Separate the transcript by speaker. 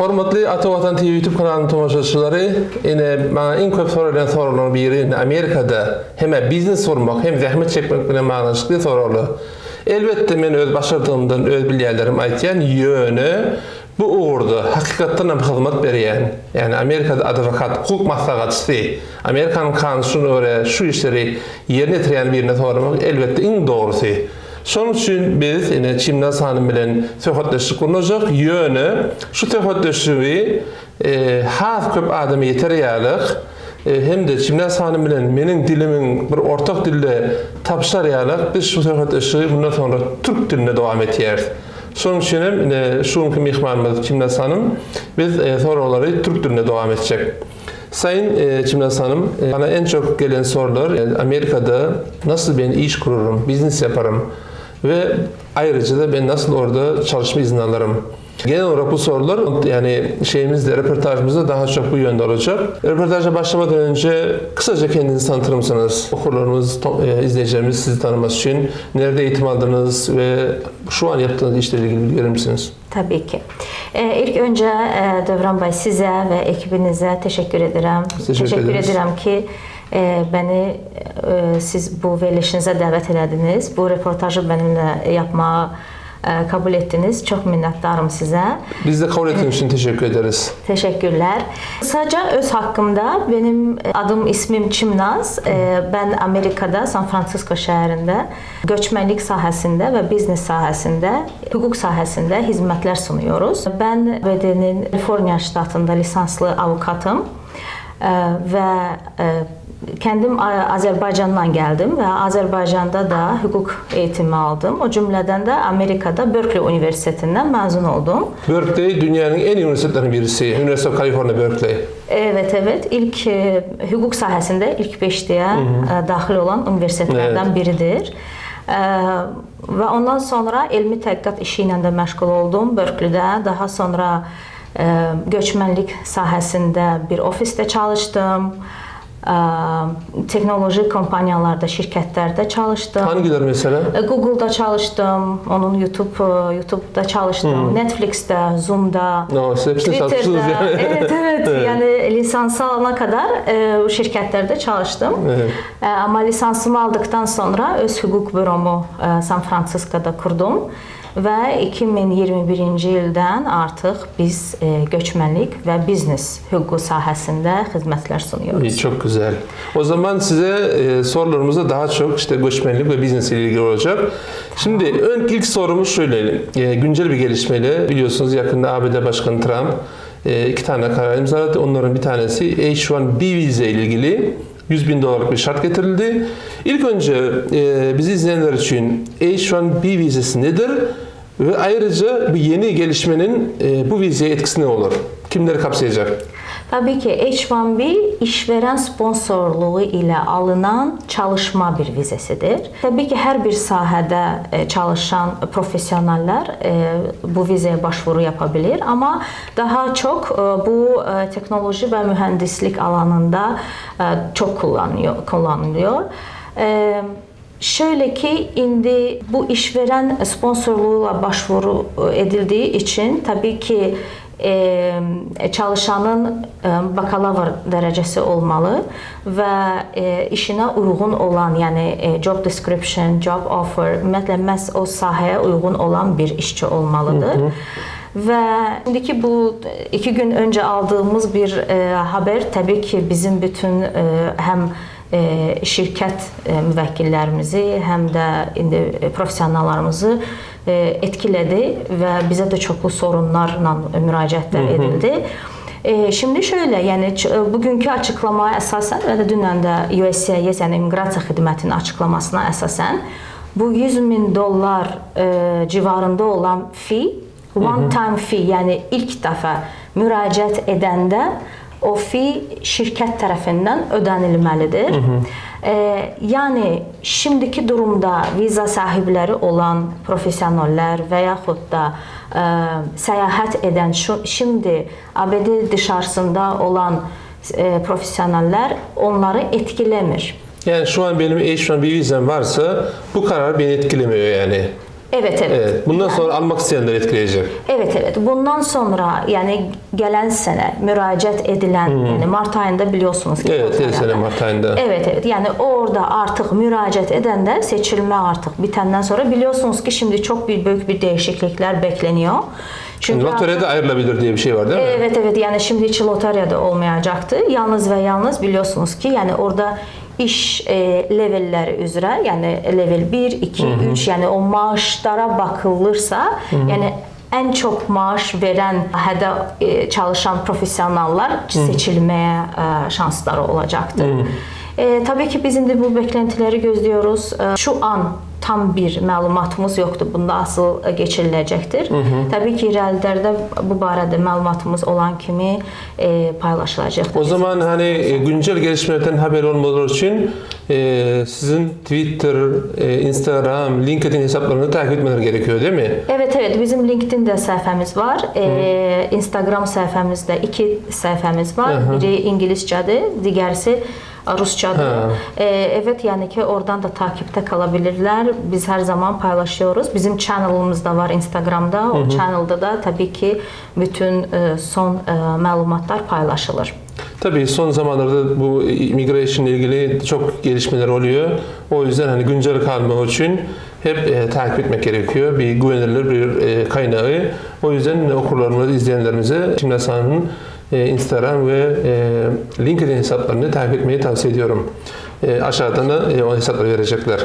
Speaker 1: Hormatly Ata Vatan TV YouTube kanalının tomoşaçıları, yine bana en köp sorulan soruların biri Amerika'da hem biznes sormak hem zahmet çekmek bilen mağnaşıklı sorulı. Elbette men öz başardığımdan öz bilýärlerim aýtýan ýöne bu uğurda hakikatdan hem hizmet berýän. Yani Amerika'da advokat, hukuk maslahatçısı, Amerikanın kanununa göre şu işleri yerine getiren birine sormak elbette en doğrusu. Şoň üçin biz ine Çimnaz hanım bilen söhbetleşik gurnajak ýöne şu söhbetleşigi e, has köp adamy ýeterýärlik e, hem de Çimnaz hanım bilen meniň dilimiň bir ortak dilde tapşarýarlyk biz şu söhbetleşigi bundan sonra türk diline dowam etýär. Şoň üçin hem ine şuňky mihmanymyz Çimnaz hanım biz e, soraları türk diline dowam etjek. Sayın e, Çimnaz Hanım, e, bana en çok gelen sorular e, Amerika'da nasıl ben iş kururum, biznes yaparım ve ayrıca da ben nasıl orada çalışma izni alırım. Genel olarak bu sorular yani şeyimizde, röportajımızda daha çok bu yönde olacak. Röportaja başlamadan önce kısaca kendinizi tanıtır mısınız? Okurlarımız, e, izleyicilerimiz sizi tanıması için nerede eğitim aldınız ve şu an yaptığınız işlerle ilgili bilgi verir misiniz?
Speaker 2: Tabii ki. Ee, ilk önce e, Dövran Bey size ve ekibinize teşekkür ederim.
Speaker 1: Teşekkür ederiz.
Speaker 2: ederim ki e, beni e, siz bu verilişinize davet ediniz. Bu röportajı benimle yapmaya e, kabul ettiniz. Çok minnettarım size.
Speaker 1: Biz de kabul ettiğiniz için teşekkür ederiz.
Speaker 2: Teşekkürler. Kısaca öz hakkımda benim adım ismim Çimnaz. Ee, Ben Amerika'da San Francisco şehrinde göçmenlik sahasında ve biznes sahasında, hukuk sahasında hizmetler sunuyoruz. Ben BD'nin Kaliforniya ştatında lisanslı avukatım Ee, ve e, kendim A- Azerbaycandan geldim ve Azerbaycanda da hukuk eğitimi aldım. O cümleden de Amerika'da Berkeley Üniversitesi'nden mezun oldum.
Speaker 1: Berkeley dünyanın en iyi üniversitelerinden birisi. Üniversite of California Berkeley.
Speaker 2: Evet evet ilk e, hukuk sahasında ilk beşliğe e, dahil olan üniversitelerden biridir. E, ve ondan sonra elmi tədqiqat işi ilə də məşğul oldum Berkeley'də. Daha sonra e, göçmenlik sahəsində bir ofisdə çalışdım. E, teknoloji kompaniyalarda, şirkətlərdə çalışdım.
Speaker 1: Hangileri mesela?
Speaker 2: E, Google'da çalıştım, onun YouTube YouTube'da çalıştım, Netflix'te, Zoom'da,
Speaker 1: No, çalıştınız yani.
Speaker 2: evet, evet yani lisansı alana kadar e, o şirketlerde çalıştım.
Speaker 1: Evet.
Speaker 2: E, ama lisansımı aldıktan sonra öz hukuk büromu e, San Francisco'da kurdum. Ve 2021-ci ildən artıq biz e, göçmenlik ve biznes hüququ sahəsində xidmətlər sunuyoruz.
Speaker 1: Çok güzel. O zaman size e, sorularımızda daha çok işte göçmenlik ve biznes ile ilgili olacak. Şimdi ön ilk sorumuz şöyle. E, güncel bir gelişmeyle biliyorsunuz yakında ABD Başkanı Trump iki tane karar imzaladı. Onların bir tanesi H1B vize ile ilgili 100 bin dolarlık bir şart getirildi. İlk önce e, bizi izleyenler için H1B vizesi nedir? Ve ayrıca bir yeni gelişmenin e, bu vizeye etkisi ne olur? Kimleri kapsayacak?
Speaker 2: Tabii ki H1B işveren sponsorluğu ile alınan çalışma bir vizesidir. Tabii ki her bir sahədə e, çalışan professionaller e, bu vizeye başvuru yapabilir ama daha çok e, bu teknoloji ve mühendislik alanında çok kullanıyor. kullanılıyor. E, Şöyle ki indi bu işveren sponsorluğuyla başvuru e, edildiği için tabii ki e, çalışanın e, bakalavr dərəcəsi olmalı və e, işinə uyğun olan, yəni e, job description, job offer, ümumiyyətlə məhz o sahəyə uyğun olan bir işçi olmalıdır. Və indiki bu iki gün önce aldığımız bir e, haber tabii ki bizim bütün e, hem e, şirkət e, müvəkkillərimizi, həm də indi e, professionallarımızı e, etkilədi və bizə də çoxlu sorunlarla müraciətlər edildi. E, Şimdi şöyle yani bugünkü açıklamaya esasen ve de dünden de USCIS yani İmigrasiya Xidmətinin açıklamasına esasen bu 100 bin dolar e, civarında olan fee one time fee yani ilk dəfə müraciət edəndə o fee şirkət tərəfindən ödənilməlidir. E, yəni şimdiki durumda viza sahibləri olan professionaller və yaxud da e, səyahət edən şu, şimdi ABD dışarısında olan e, professionaller onları etkiləmir.
Speaker 1: Yani şu an benim H1B vizem varsa bu karar beni etkilemiyor yani.
Speaker 2: Evet, evet.
Speaker 1: Evet. Bundan sonra almak isteyenler etkileyecek.
Speaker 2: Evet evet. Bundan sonra yani gelen sene müracaat edilen yani Mart ayında biliyorsunuz ki
Speaker 1: Evet, her sene Mart ayında.
Speaker 2: Evet evet. Yani orada artık müracaat edende seçilme artık bitenden sonra biliyorsunuz ki şimdi çok bir büyük bir değişiklikler bekleniyor. Çünkü
Speaker 1: Loteride ayrılabilir diye bir şey var değil mi?
Speaker 2: Evet evet yani şimdi hiç lotaryada olmayacaktı. Yalnız ve yalnız biliyorsunuz ki yani orada iş e, levelleri üzere yani level 1, 2, 3 yani o maaşlara bakılırsa yani en çok maaş veren hədə e, çalışan profesyonallar seçilmeye e, şansları olacaktır. E, tabii ki bizim de bu beklentileri gözlüyoruz. E, şu an tam bir məlumatımız yoxdur. Bunda asıl e, geçiriləcəkdir. Təbii ki, irəlilərdə bu barədə məlumatımız olan kimi e, paylaşılacaqdır.
Speaker 1: O zaman hani e, güncel gelişmelerden haber olmaları için e, sizin Twitter, e, Instagram, LinkedIn hesaplarını takip etmeleri gerekiyor değil mi?
Speaker 2: Evet evet bizim LinkedIn-də səhifəmiz var. E, Instagram səhifəmizdə iki səhifəmiz var. Biri ingiliscədir, digərisi Rusçadır.
Speaker 1: Ha.
Speaker 2: E, evet yani ki oradan da takipte kalabilirler. Biz her zaman paylaşıyoruz. Bizim channelımız da var Instagram'da. O channel'da da tabii ki bütün e, son e, məlumatlar paylaşılır.
Speaker 1: Tabii son zamanlarda bu immigration ile ilgili çok gelişmeler oluyor. O yüzden hani güncel kalmak için hep e, takip etmek gerekiyor. Bir güvenilir bir e, kaynağı. O yüzden okurlarımız, izleyenlerimize Şimdi San'ın e, Instagram ve e, LinkedIn hesaplarını takip etmeyi tavsiye ediyorum. E, aşağıdan da e, o hesapları verecekler.